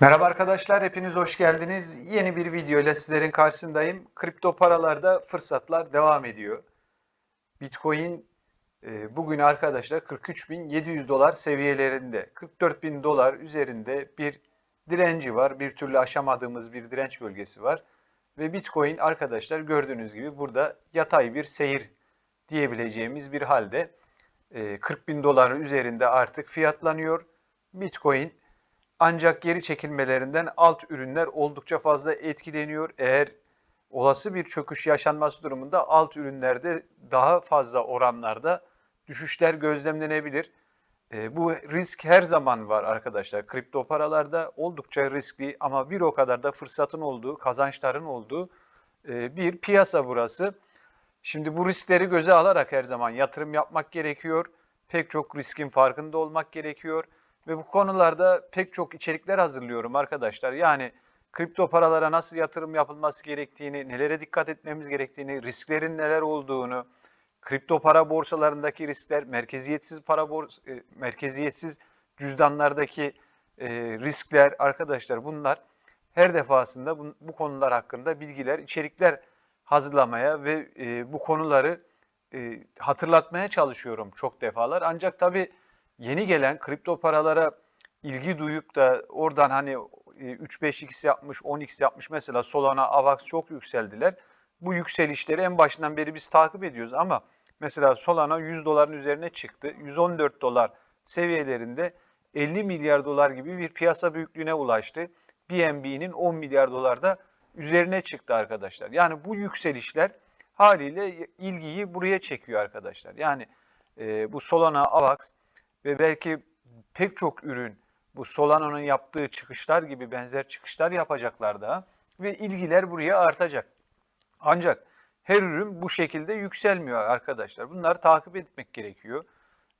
Merhaba arkadaşlar, hepiniz hoş geldiniz. Yeni bir video ile sizlerin karşısındayım. Kripto paralarda fırsatlar devam ediyor. Bitcoin e, bugün arkadaşlar 43.700 dolar seviyelerinde, 44.000 dolar üzerinde bir direnci var. Bir türlü aşamadığımız bir direnç bölgesi var. Ve Bitcoin arkadaşlar gördüğünüz gibi burada yatay bir seyir diyebileceğimiz bir halde. E, 40.000 doların üzerinde artık fiyatlanıyor. Bitcoin ancak geri çekilmelerinden alt ürünler oldukça fazla etkileniyor. Eğer olası bir çöküş yaşanması durumunda alt ürünlerde daha fazla oranlarda düşüşler gözlemlenebilir. E, bu risk her zaman var arkadaşlar. Kripto paralarda oldukça riskli ama bir o kadar da fırsatın olduğu, kazançların olduğu e, bir piyasa burası. Şimdi bu riskleri göze alarak her zaman yatırım yapmak gerekiyor. Pek çok riskin farkında olmak gerekiyor. Ve bu konularda pek çok içerikler hazırlıyorum arkadaşlar. Yani kripto paralara nasıl yatırım yapılması gerektiğini, nelere dikkat etmemiz gerektiğini, risklerin neler olduğunu, kripto para borsalarındaki riskler, merkeziyetsiz para bors e, merkeziyetsiz cüzdanlardaki e, riskler arkadaşlar bunlar her defasında bu, bu konular hakkında bilgiler, içerikler hazırlamaya ve e, bu konuları e, hatırlatmaya çalışıyorum çok defalar. Ancak tabii yeni gelen kripto paralara ilgi duyup da oradan hani 3-5x yapmış, 10x yapmış mesela Solana, Avax çok yükseldiler. Bu yükselişleri en başından beri biz takip ediyoruz ama mesela Solana 100 doların üzerine çıktı. 114 dolar seviyelerinde 50 milyar dolar gibi bir piyasa büyüklüğüne ulaştı. BNB'nin 10 milyar dolarda üzerine çıktı arkadaşlar. Yani bu yükselişler haliyle ilgiyi buraya çekiyor arkadaşlar. Yani e, bu Solana, Avax ve belki pek çok ürün bu Solana'nın yaptığı çıkışlar gibi benzer çıkışlar yapacaklar daha ve ilgiler buraya artacak. Ancak her ürün bu şekilde yükselmiyor arkadaşlar. Bunları takip etmek gerekiyor.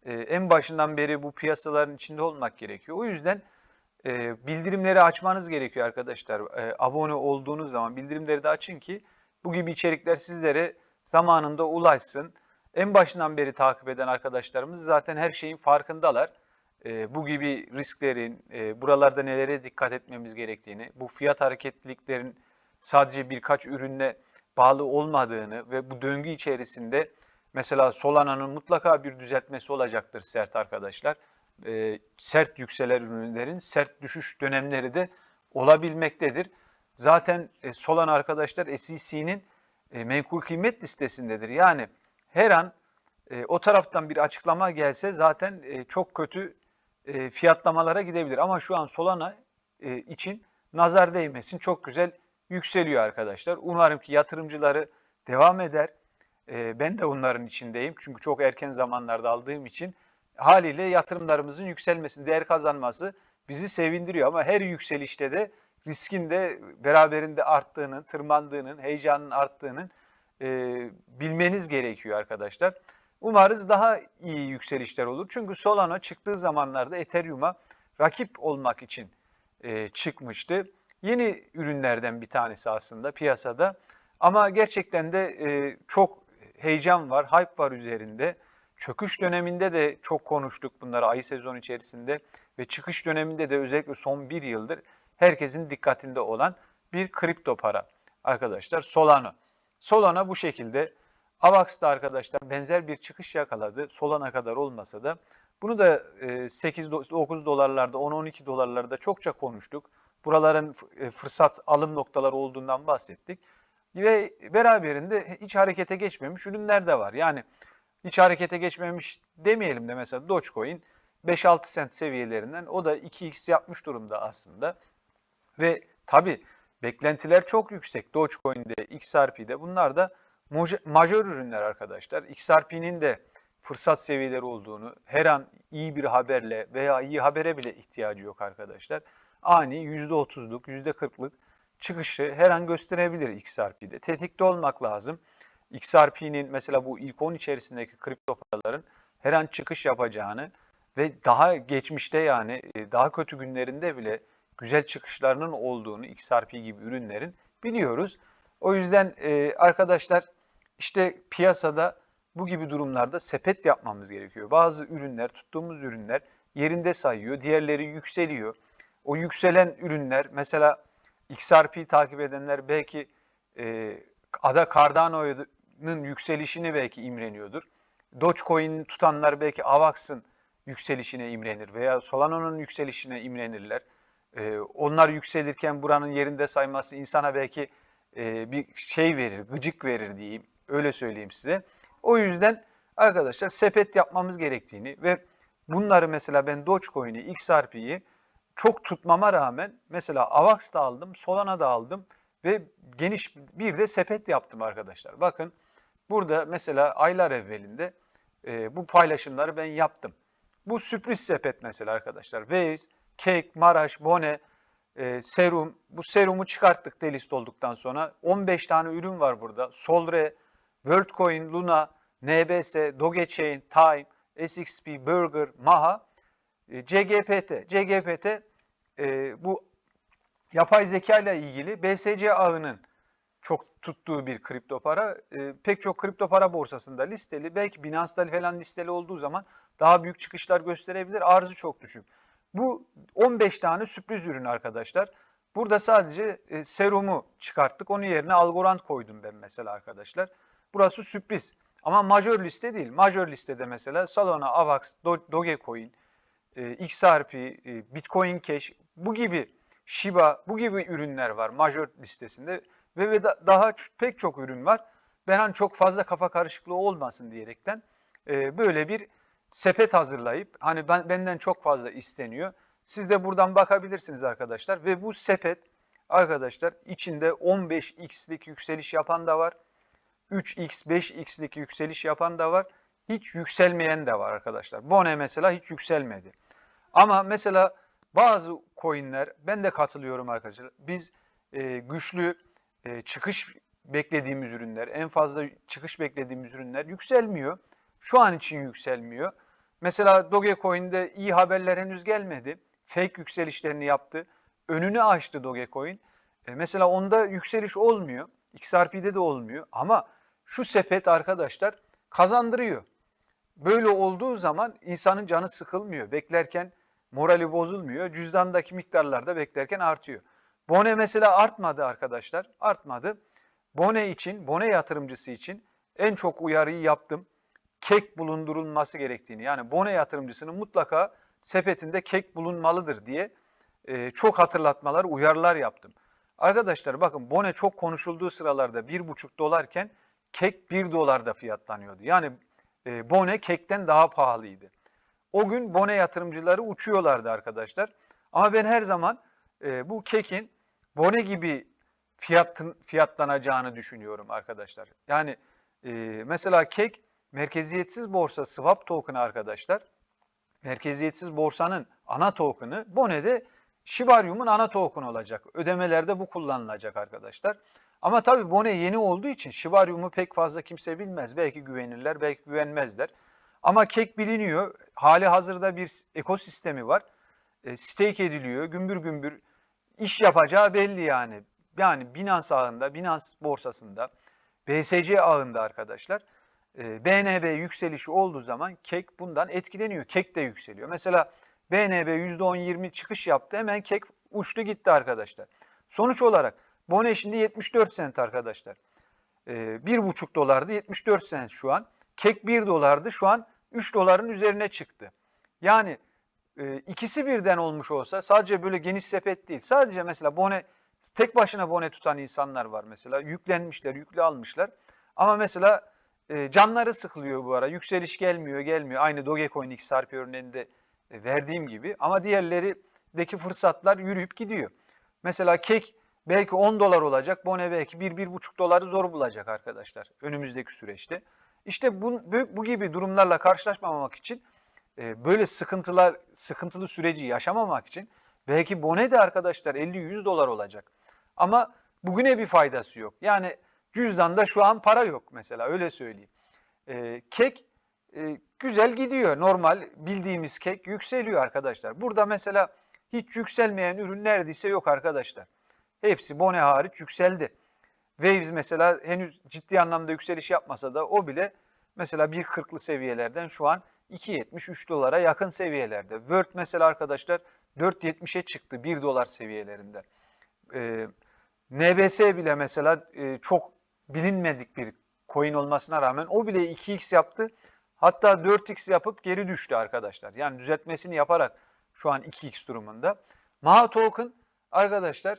Ee, en başından beri bu piyasaların içinde olmak gerekiyor. O yüzden e, bildirimleri açmanız gerekiyor arkadaşlar. E, abone olduğunuz zaman bildirimleri de açın ki bu gibi içerikler sizlere zamanında ulaşsın. En başından beri takip eden arkadaşlarımız zaten her şeyin farkındalar. E, bu gibi risklerin, e, buralarda nelere dikkat etmemiz gerektiğini, bu fiyat hareketliliklerin sadece birkaç ürünle bağlı olmadığını ve bu döngü içerisinde mesela Solana'nın mutlaka bir düzeltmesi olacaktır sert arkadaşlar. E, sert yükselen ürünlerin sert düşüş dönemleri de olabilmektedir. Zaten e, Solana arkadaşlar SEC'nin e, menkul kıymet listesindedir. Yani her an e, o taraftan bir açıklama gelse zaten e, çok kötü e, fiyatlamalara gidebilir. Ama şu an Solana e, için nazar değmesin çok güzel yükseliyor arkadaşlar. Umarım ki yatırımcıları devam eder. E, ben de onların içindeyim. Çünkü çok erken zamanlarda aldığım için haliyle yatırımlarımızın yükselmesi, değer kazanması bizi sevindiriyor. Ama her yükselişte de riskin de beraberinde arttığının, tırmandığının, heyecanın arttığının e, bilmeniz gerekiyor arkadaşlar. Umarız daha iyi yükselişler olur. Çünkü Solana çıktığı zamanlarda Ethereum'a rakip olmak için e, çıkmıştı. Yeni ürünlerden bir tanesi aslında piyasada. Ama gerçekten de e, çok heyecan var, hype var üzerinde. Çöküş döneminde de çok konuştuk bunları ayı sezon içerisinde ve çıkış döneminde de özellikle son bir yıldır herkesin dikkatinde olan bir kripto para arkadaşlar Solana. Solana bu şekilde. Avax da arkadaşlar benzer bir çıkış yakaladı. Solana kadar olmasa da. Bunu da 8-9 dolarlarda, 10-12 dolarlarda çokça konuştuk. Buraların e, fırsat alım noktaları olduğundan bahsettik. Ve beraberinde hiç harekete geçmemiş ürünler de var. Yani hiç harekete geçmemiş demeyelim de mesela Dogecoin 5-6 sent seviyelerinden o da 2x yapmış durumda aslında. Ve tabi beklentiler çok yüksek. Dogecoin'de, XRP'de bunlar da majör ürünler arkadaşlar. XRP'nin de fırsat seviyeleri olduğunu, her an iyi bir haberle veya iyi habere bile ihtiyacı yok arkadaşlar. Ani %30'luk, %40'lık çıkışı her an gösterebilir XRP'de. Tetikte olmak lazım. XRP'nin mesela bu ilk 10 içerisindeki kripto paraların her an çıkış yapacağını ve daha geçmişte yani e, daha kötü günlerinde bile güzel çıkışlarının olduğunu XRP gibi ürünlerin biliyoruz. O yüzden e, arkadaşlar işte piyasada bu gibi durumlarda sepet yapmamız gerekiyor. Bazı ürünler, tuttuğumuz ürünler yerinde sayıyor, diğerleri yükseliyor. o yükselen ürünler mesela XRP takip edenler belki e, Ada Cardano'nun yükselişini belki imreniyordur. Dogecoin'i tutanlar belki AVAX'ın yükselişine imrenir veya Solano'nun yükselişine imrenirler. E, onlar yükselirken buranın yerinde sayması insana belki e, bir şey verir, gıcık verir diyeyim. Öyle söyleyeyim size. O yüzden arkadaşlar sepet yapmamız gerektiğini ve bunları mesela ben Dogecoin'i, XRP'yi çok tutmama rağmen mesela AVAX da aldım, Solana da aldım ve geniş bir de sepet yaptım arkadaşlar. Bakın burada mesela aylar evvelinde e, bu paylaşımları ben yaptım. Bu sürpriz sepet mesela arkadaşlar. Waves, Cake, Maraş, Bone, e, Serum. Bu serumu çıkarttık delist olduktan sonra. 15 tane ürün var burada. Solre, WorldCoin, Luna, NBS, Dogechain, Time, SXP, Burger, Maha, e, CGPT. CGPT e, bu yapay zeka ile ilgili BSC ağının çok tuttuğu bir kripto para. E, pek çok kripto para borsasında listeli. Belki Binance'da falan listeli olduğu zaman daha büyük çıkışlar gösterebilir. Arzı çok düşük. Bu 15 tane sürpriz ürün arkadaşlar. Burada sadece e, serumu çıkarttık. Onun yerine Algorand koydum ben mesela arkadaşlar. Burası sürpriz. Ama majör liste değil. Majör listede mesela Solana, Avax, Dogecoin, e, XRP, e, Bitcoin Cash bu gibi Shiba bu gibi ürünler var majör listesinde ve, ve da, daha pek çok ürün var. Ben hani çok fazla kafa karışıklığı olmasın diyerekten e, böyle bir sepet hazırlayıp hani ben, benden çok fazla isteniyor. Siz de buradan bakabilirsiniz arkadaşlar ve bu sepet arkadaşlar içinde 15x'lik yükseliş yapan da var. 3x, 5x'lik yükseliş yapan da var. Hiç yükselmeyen de var arkadaşlar. Bone mesela hiç yükselmedi. Ama mesela bazı coinler, ben de katılıyorum arkadaşlar. Biz e, güçlü e, çıkış beklediğimiz ürünler, en fazla çıkış beklediğimiz ürünler yükselmiyor. Şu an için yükselmiyor. Mesela Dogecoin'de iyi haberler henüz gelmedi. Fake yükselişlerini yaptı. Önünü açtı Dogecoin. E, mesela onda yükseliş olmuyor. XRP'de de olmuyor. Ama şu sepet arkadaşlar kazandırıyor. Böyle olduğu zaman insanın canı sıkılmıyor. Beklerken morali bozulmuyor. Cüzdandaki miktarlar da beklerken artıyor. Bone mesela artmadı arkadaşlar. Artmadı. Bone için, Bone yatırımcısı için en çok uyarıyı yaptım. Kek bulundurulması gerektiğini. Yani Bone yatırımcısının mutlaka sepetinde kek bulunmalıdır diye e, çok hatırlatmalar, uyarılar yaptım. Arkadaşlar bakın Bone çok konuşulduğu sıralarda 1,5 dolarken kek 1 dolarda fiyatlanıyordu. Yani e, Bone kekten daha pahalıydı. O gün Bone yatırımcıları uçuyorlardı arkadaşlar. Ama ben her zaman e, bu kekin Bone gibi fiyatın, fiyatlanacağını düşünüyorum arkadaşlar. Yani e, mesela kek merkeziyetsiz borsa swap token'ı arkadaşlar. Merkeziyetsiz borsanın ana token'ı Bone'de Shibarium'un ana token olacak. Ödemelerde bu kullanılacak arkadaşlar. Ama tabii Bone yeni olduğu için Shibarium'u pek fazla kimse bilmez. Belki güvenirler, belki güvenmezler. Ama kek biliniyor. Hali hazırda bir ekosistemi var. E, stake ediliyor. Gümbür gümbür iş yapacağı belli yani. Yani Binance ağında, Binance borsasında, BSC ağında arkadaşlar. BNB yükselişi olduğu zaman kek bundan etkileniyor. Kek de yükseliyor. Mesela BNB %10-20 çıkış yaptı. Hemen kek uçtu gitti arkadaşlar. Sonuç olarak Bone şimdi 74 sent arkadaşlar. E, 1,5 dolardı 74 sent şu an. Kek 1 dolardı şu an 3 doların üzerine çıktı. Yani e, ikisi birden olmuş olsa sadece böyle geniş sepet değil. Sadece mesela bone tek başına bone tutan insanlar var mesela. Yüklenmişler, yüklü almışlar. Ama mesela e, canları sıkılıyor bu ara. Yükseliş gelmiyor, gelmiyor. Aynı Dogecoin XRP örneğinde verdiğim gibi. Ama diğerlerindeki fırsatlar yürüyüp gidiyor. Mesela kek belki 10 dolar olacak. Bone belki 1-1,5 doları zor bulacak arkadaşlar önümüzdeki süreçte. İşte bu, bu gibi durumlarla karşılaşmamak için böyle sıkıntılar, sıkıntılı süreci yaşamamak için belki bone de arkadaşlar 50-100 dolar olacak. Ama bugüne bir faydası yok. Yani cüzdanda şu an para yok mesela öyle söyleyeyim. E, kek e, güzel gidiyor. Normal bildiğimiz kek yükseliyor arkadaşlar. Burada mesela hiç yükselmeyen ürün neredeyse yok arkadaşlar. Hepsi bone hariç yükseldi. Waves mesela henüz ciddi anlamda yükseliş yapmasa da o bile mesela 1.40'lı seviyelerden şu an 2.70-3 dolara yakın seviyelerde. Word mesela arkadaşlar 4.70'e çıktı 1 dolar seviyelerinde. Ee, NBS bile mesela e, çok bilinmedik bir coin olmasına rağmen o bile 2x yaptı. Hatta 4x yapıp geri düştü arkadaşlar. Yani düzeltmesini yaparak şu an 2x durumunda. Maha Token arkadaşlar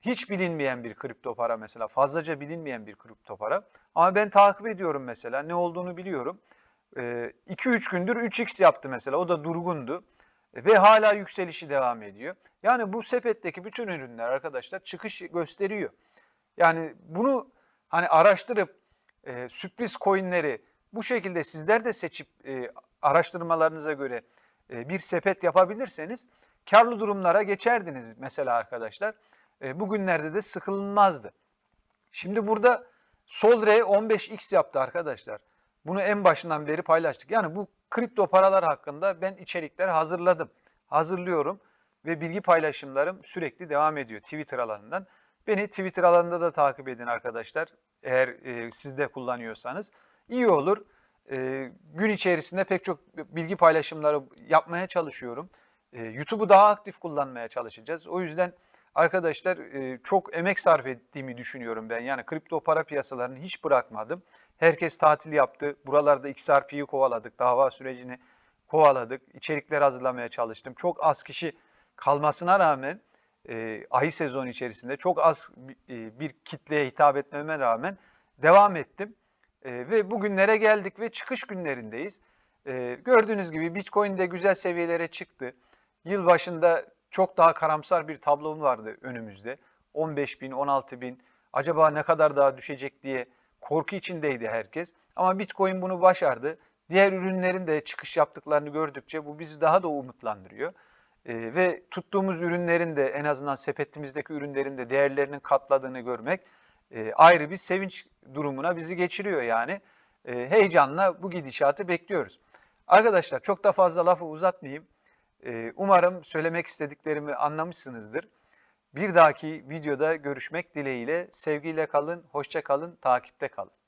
hiç bilinmeyen bir kripto para mesela. Fazlaca bilinmeyen bir kripto para. Ama ben takip ediyorum mesela. Ne olduğunu biliyorum. 2-3 gündür 3x yaptı mesela. O da durgundu. Ve hala yükselişi devam ediyor. Yani bu sepetteki bütün ürünler arkadaşlar çıkış gösteriyor. Yani bunu hani araştırıp e, sürpriz coinleri bu şekilde sizler de seçip e, araştırmalarınıza göre e, bir sepet yapabilirseniz karlı durumlara geçerdiniz mesela arkadaşlar. E, bugünlerde de sıkılmazdı. Şimdi burada Solre 15x yaptı arkadaşlar. Bunu en başından beri paylaştık. Yani bu kripto paralar hakkında ben içerikler hazırladım. Hazırlıyorum ve bilgi paylaşımlarım sürekli devam ediyor Twitter alanından. Beni Twitter alanında da takip edin arkadaşlar. Eğer e, siz de kullanıyorsanız iyi olur. E, gün içerisinde pek çok bilgi paylaşımları yapmaya çalışıyorum. E, YouTube'u daha aktif kullanmaya çalışacağız. O yüzden arkadaşlar e, çok emek sarf ettiğimi düşünüyorum ben. Yani kripto para piyasalarını hiç bırakmadım. Herkes tatil yaptı. Buralarda XRP'yi kovaladık. Dava sürecini kovaladık. İçerikler hazırlamaya çalıştım. Çok az kişi kalmasına rağmen e, ayı sezon içerisinde çok az e, bir kitleye hitap etmeme rağmen devam ettim. E, ve bugünlere geldik ve çıkış günlerindeyiz. E, gördüğünüz gibi Bitcoin de güzel seviyelere çıktı. Yıl başında çok daha karamsar bir tablom vardı önümüzde. 15 bin, 16 bin, acaba ne kadar daha düşecek diye korku içindeydi herkes. Ama Bitcoin bunu başardı. Diğer ürünlerin de çıkış yaptıklarını gördükçe bu bizi daha da umutlandırıyor. E, ve tuttuğumuz ürünlerin de en azından sepetimizdeki ürünlerin de değerlerinin katladığını görmek e, ayrı bir sevinç durumuna bizi geçiriyor yani. E, heyecanla bu gidişatı bekliyoruz. Arkadaşlar çok da fazla lafı uzatmayayım. E, umarım söylemek istediklerimi anlamışsınızdır. Bir dahaki videoda görüşmek dileğiyle sevgiyle kalın, hoşça kalın, takipte kalın.